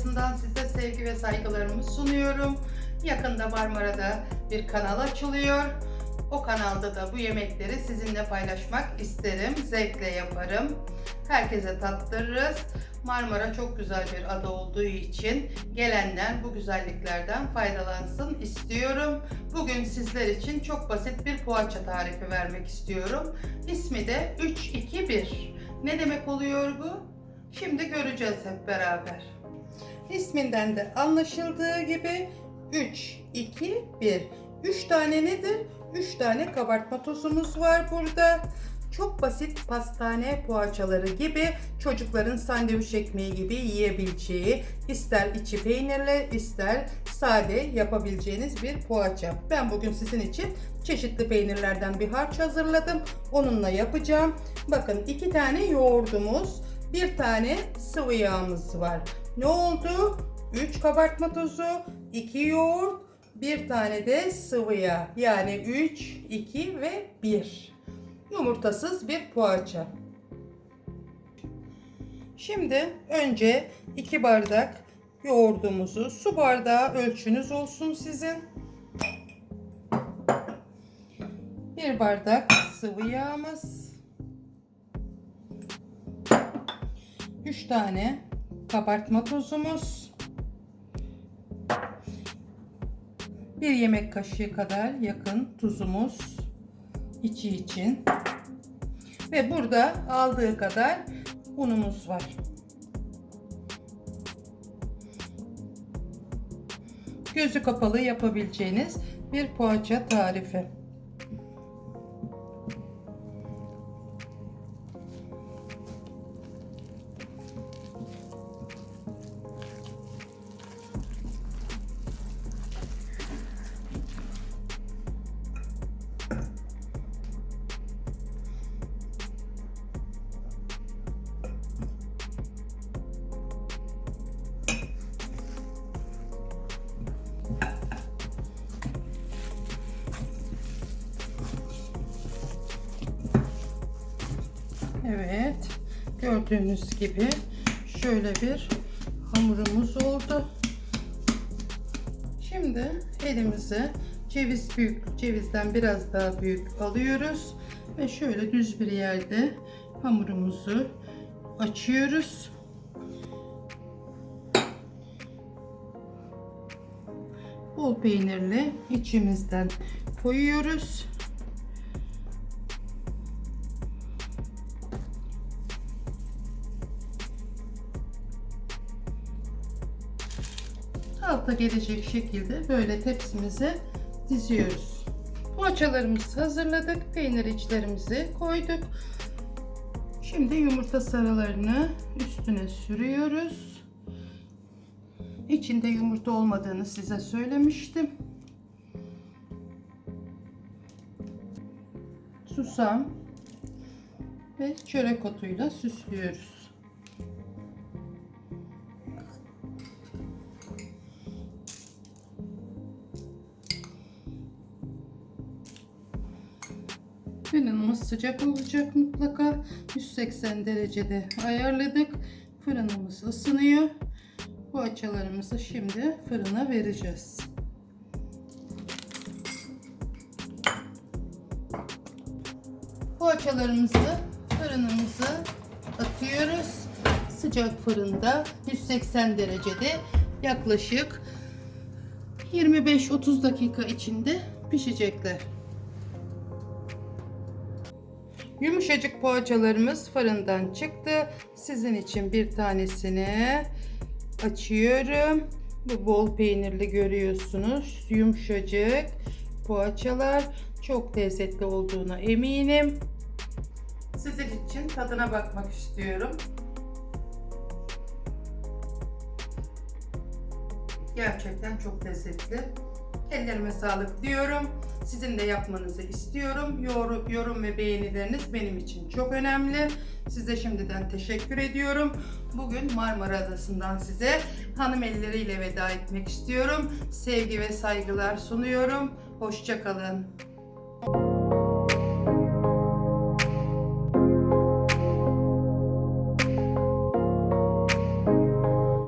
noktasından size sevgi ve saygılarımı sunuyorum. Yakında Marmara'da bir kanal açılıyor. O kanalda da bu yemekleri sizinle paylaşmak isterim. Zevkle yaparım. Herkese tattırırız. Marmara çok güzel bir ada olduğu için gelenler bu güzelliklerden faydalansın istiyorum. Bugün sizler için çok basit bir poğaça tarifi vermek istiyorum. İsmi de 3-2-1. Ne demek oluyor bu? Şimdi göreceğiz hep beraber. İsminden de anlaşıldığı gibi 3, 2, 1. 3 tane nedir? 3 tane kabartma tozumuz var burada. Çok basit pastane poğaçaları gibi çocukların sandviç ekmeği gibi yiyebileceği ister içi peynirli ister sade yapabileceğiniz bir poğaça. Ben bugün sizin için çeşitli peynirlerden bir harç hazırladım. Onunla yapacağım. Bakın iki tane yoğurdumuz, bir tane sıvı yağımız var. Ne oldu? 3 kabartma tozu, 2 yoğurt, bir tane de sıvı yağ. Yani 3, 2 ve 1. Yumurtasız bir poğaça. Şimdi önce 2 bardak yoğurdumuzu, su bardağı ölçünüz olsun sizin. 1 bardak sıvı yağımız. 3 tane kabartma tozumuz. 1 yemek kaşığı kadar yakın tuzumuz içi için. Ve burada aldığı kadar unumuz var. Gözü kapalı yapabileceğiniz bir poğaça tarifi. Evet. Gördüğünüz gibi şöyle bir hamurumuz oldu. Şimdi elimize ceviz büyük cevizden biraz daha büyük alıyoruz ve şöyle düz bir yerde hamurumuzu açıyoruz. Bol peynirli içimizden koyuyoruz. alta gelecek şekilde böyle tepsimize diziyoruz. Poğaçalarımızı hazırladık. Peynir içlerimizi koyduk. Şimdi yumurta sarılarını üstüne sürüyoruz. İçinde yumurta olmadığını size söylemiştim. Susam ve çörek otuyla süslüyoruz. Fırınımız sıcak olacak mutlaka. 180 derecede ayarladık. Fırınımız ısınıyor. Poğaçalarımızı şimdi fırına vereceğiz. Poğaçalarımızı fırınımıza atıyoruz. Sıcak fırında 180 derecede yaklaşık 25-30 dakika içinde pişecekler. Yumuşacık poğaçalarımız fırından çıktı. Sizin için bir tanesini açıyorum. Bu bol peynirli görüyorsunuz. Yumuşacık poğaçalar. Çok lezzetli olduğuna eminim. Sizin için tadına bakmak istiyorum. Gerçekten çok lezzetli. Ellerime sağlık diyorum. Sizin de yapmanızı istiyorum. Yorum, yorum ve beğenileriniz benim için çok önemli. Size şimdiden teşekkür ediyorum. Bugün Marmara Adası'ndan size hanım elleriyle veda etmek istiyorum. Sevgi ve saygılar sunuyorum. Hoşçakalın.